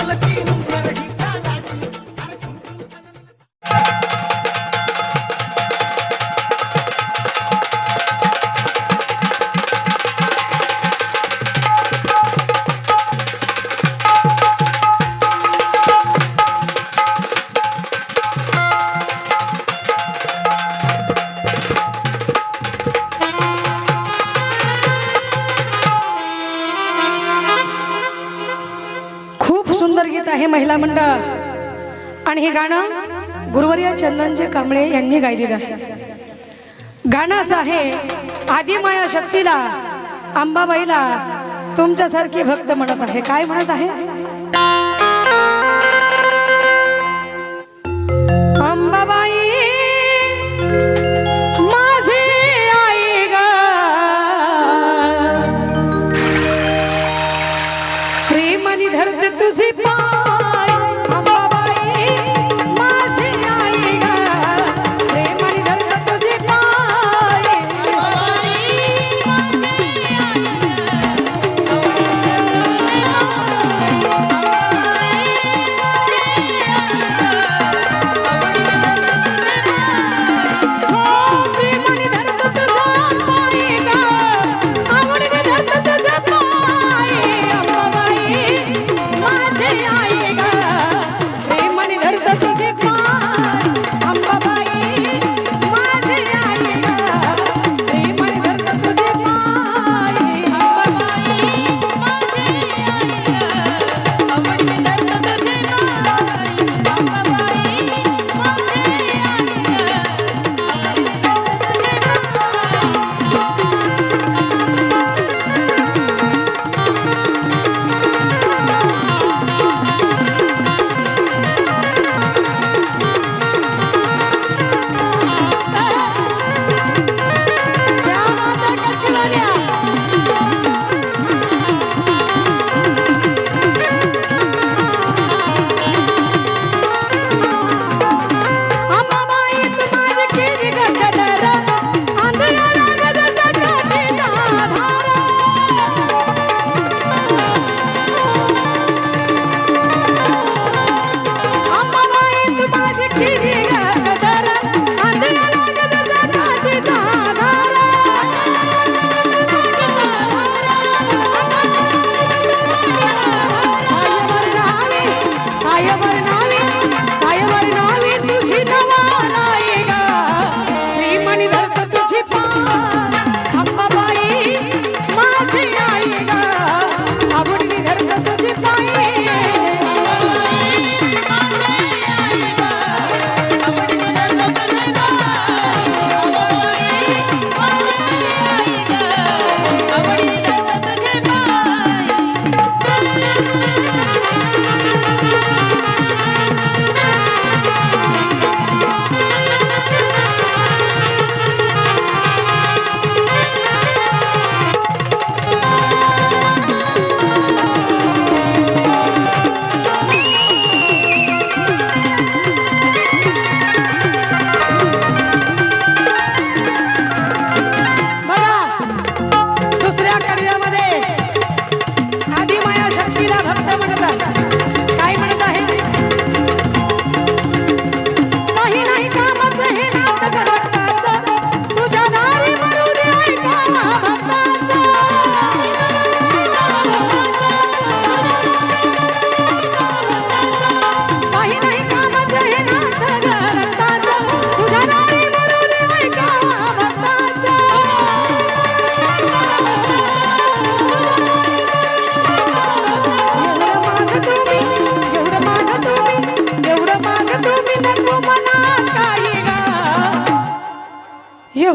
All the गीत आहे महिला मंडळ. आणि हे गाणं गुरुवर्य चंदनजी कांबळे यांनी गायलेलं आहे. गाणं असं आहे आधी माया शक्तीला अंबाबाईला तुमच्यासारखे भक्त म्हणत आहे. काय म्हणत आहे?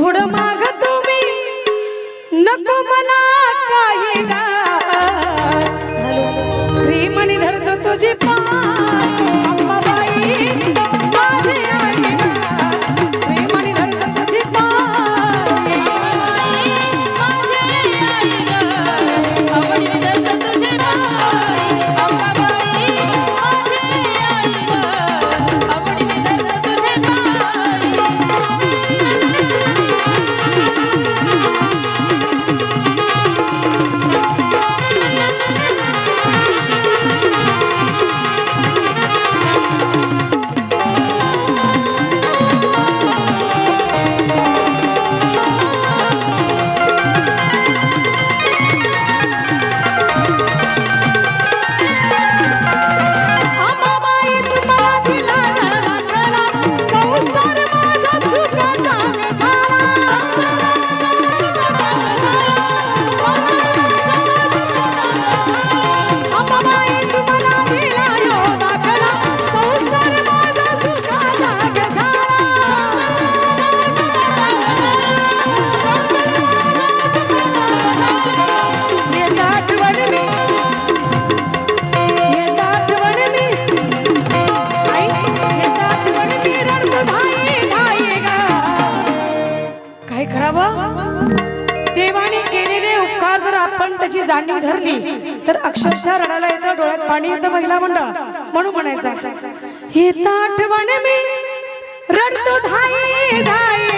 ಹುಡುಮ नाही तर अक्षरशः रडायला येतं डोळ्यात पाणी येतं महिला मंडळ. म्हणून म्हणायचं हे ताठवण मी रडतो धाई धाई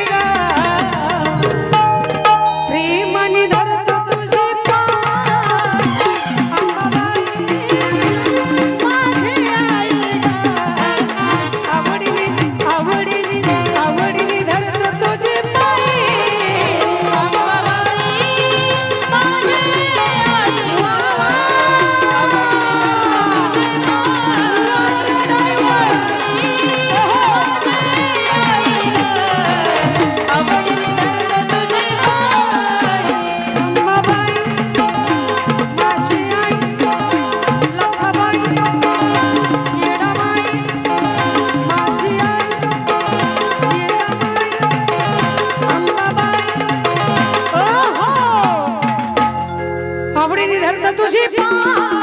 आवडीने धरत तुझी पा